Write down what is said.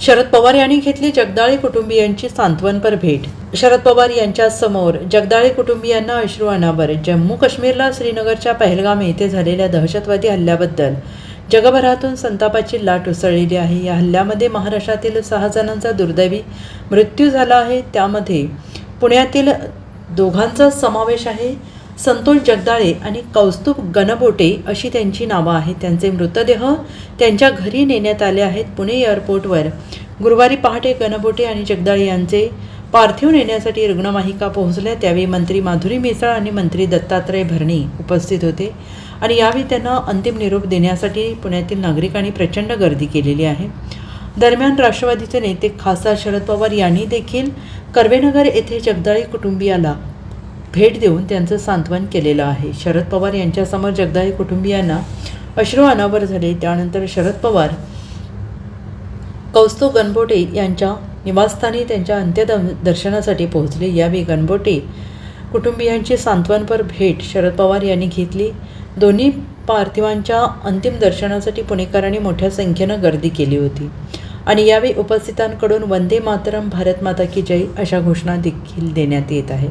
शरद पवार यांनी घेतली जगदाळे कुटुंबियांची सांत्वनपर भेट. शरद पवार यांच्या समोर जगदाळे कुटुंबियांना अश्रू अनावर जम्मू काश्मीरला श्रीनगरच्या पहलगाम येथे झालेल्या दहशतवादी हल्ल्याबद्दल जगभरातून संतापाची लाट उसळलेली आहे. या हल्ल्यामध्ये महाराष्ट्रातील सहा जणांचा दुर्दैवी मृत्यू झाला आहे. त्यामध्ये पुण्यातील दोघांचा समावेश आहे. संतोष जगदाळे आणि कौस्तुभ गणबोटे अशी त्यांची नावं आहेत. त्यांचे मृतदेह त्यांच्या घरी नेण्यात आले आहेत पुणे एअरपोर्टवर. गुरुवारी पहाटे गणबोटे आणि जगदाळे यांचे पार्थिव नेण्यासाठी रुग्णवाहिका पोहोचल्या. त्यावेळी मंत्री माधुरी मिसळ आणि मंत्री दत्तात्रय भरणे उपस्थित होते आणि यावेळी त्यांना अंतिम निरोप देण्यासाठी पुण्यातील नागरिकांनी प्रचंड गर्दी केलेली आहे. दरम्यान राष्ट्रवादीचे नेते खासदार शरद पवार यांनी देखील कर्वेनगर येथे जगदाळे कुटुंबियाला भेट देऊन त्यांचं सांत्वन केलेलं आहे. शरद पवार यांच्यासमोर जगदाळे कुटुंबियांना अश्रू अनावर झाले. त्यानंतर शरद पवार कौस्तुभ गणबोटे यांच्या निवासस्थानी त्यांच्या अंत्यदम दर्शनासाठी पोहोचले. यावेळी गणबोटे कुटुंबियांची सांत्वनपर भेट शरद पवार यांनी घेतली. दोन्ही पार्थिवांच्या अंतिम दर्शनासाठी पुणेकरांनी मोठ्या संख्येनं गर्दी केली होती. आणि यावेळी उपस्थितांकडून वंदे मातरम भारत माता की जय अशा घोषणा देखील देण्यात येत आहेत.